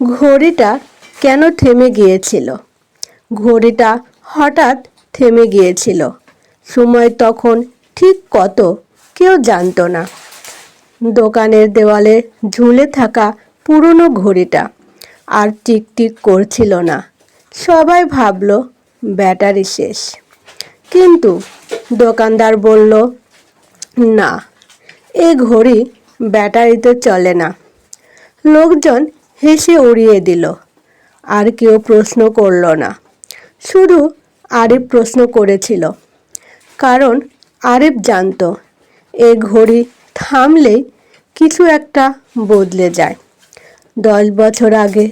ঘড়িটা কেন থেমে গিয়েছিল? ঘড়িটা হঠাৎ থেমে গিয়েছিল। সময় তখন ঠিক কত কেউ জানতো না। দোকানের দেওয়ালে ঝুলে থাকা পুরনো ঘড়িটা আর টিকটিক করছিল না। সবাই ভাবলো, ব্যাটারি শেষ। কিন্তু দোকানদার বলল, না, এ ঘড়ি ব্যাটারিতে চলে না। লোকজন হেসে উড়িয়ে দিল। আর কেউ প্রশ্ন করল না। শুধু আরিফ প্রশ্ন করেছিল। কারণ আরিফ জানতো, এ ঘড়ি থামলেই কিছু একটা বদলে যায়। দশ বছর আগে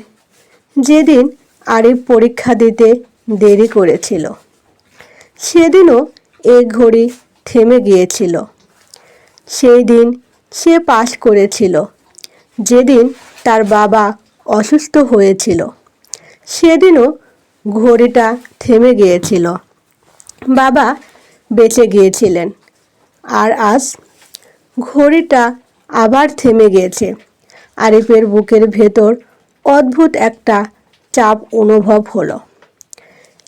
যেদিন আরিফ পরীক্ষা দিতে দেরি করেছিল, সেদিনও এ ঘড়ি থেমে গিয়েছিল। সেই দিন সে পাশ করেছিল, যেদিন তার বাবা অসুস্থ হয়েছিল। সেদিনও ঘড়িটা থেমে গিয়েছিল। বাবা বেঁচে গিয়েছিলেন। আর আজ ঘড়িটা আবার থেমে গিয়েছে। আরিফের বুকের ভেতর অদ্ভুত একটা চাপ অনুভব হলো।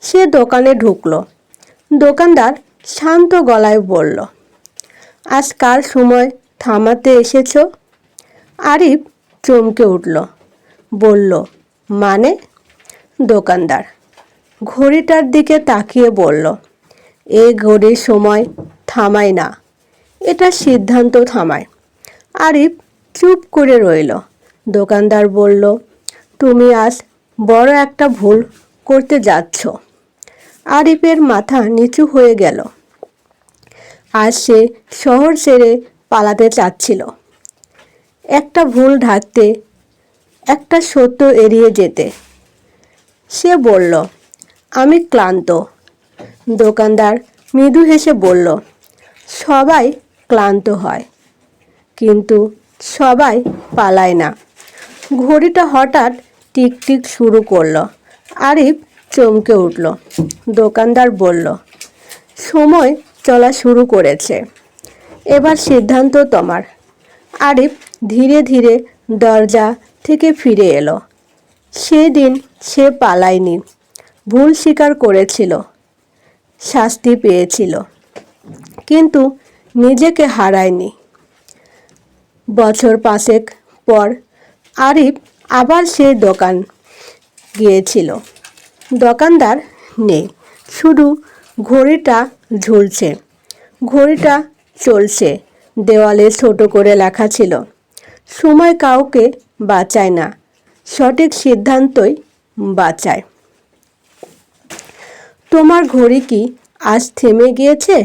সে দোকানে ঢুকলো। দোকানদার শান্ত গলায় বলল, আজ কার সময় থামাতে এসেছ? আরিফ চমকে উঠল। বলল মানে? দোকানদার ঘড়িটার দিকে তাকিয়ে বলল, এ ঘড়ির সময় থামায় না। এটা সিদ্ধান্ত থামায় আরিফ চুপ করে রইল। দোকানদার বলল, তুমি আজ বড় একটা ভুল করতে যাচ্ছ। আরিফের মাথা নিচু হয়ে গেল। আজ সে শহর ছেড়ে পালাতে চাচ্ছিল। একটা ভুল ঢাকতে একটা সত্য এড়িয়ে যেতে। সে বলল, আমি ক্লান্ত। দোকানদার মৃদু হেসে বলল, সবাই ক্লান্ত হয়, কিন্তু সবাই পালায় না। ঘড়িটা হঠাৎ টিকটিক শুরু করল। আরিফ চমকে উঠল। দোকানদার বলল, সময় চলা শুরু করেছে। এবার সিদ্ধান্ত তোমার। আরিফ ধীরে ধীরে দরজা থেকে ফিরে এলো। সেদিন সে পালায়নি, ভুল স্বীকার করেছিল, শাস্তি পেয়েছিল, কিন্তু নিজেকে হারায়নি। বছর পাঁচেক পর আরিফ আবার সেই দোকান গিয়েছিল। দোকানদার নেই, শুধু ঘড়িটা ঝুলছে, ঘড়িটা চলছে, দেওয়ালে ছোট করে লেখা ছিল সময় কাউকে বাঁচায় না সঠিক সিদ্ধান্তই বাঁচায়। তোমার ঘড়ি কি আজ থেমে গিয়েছে?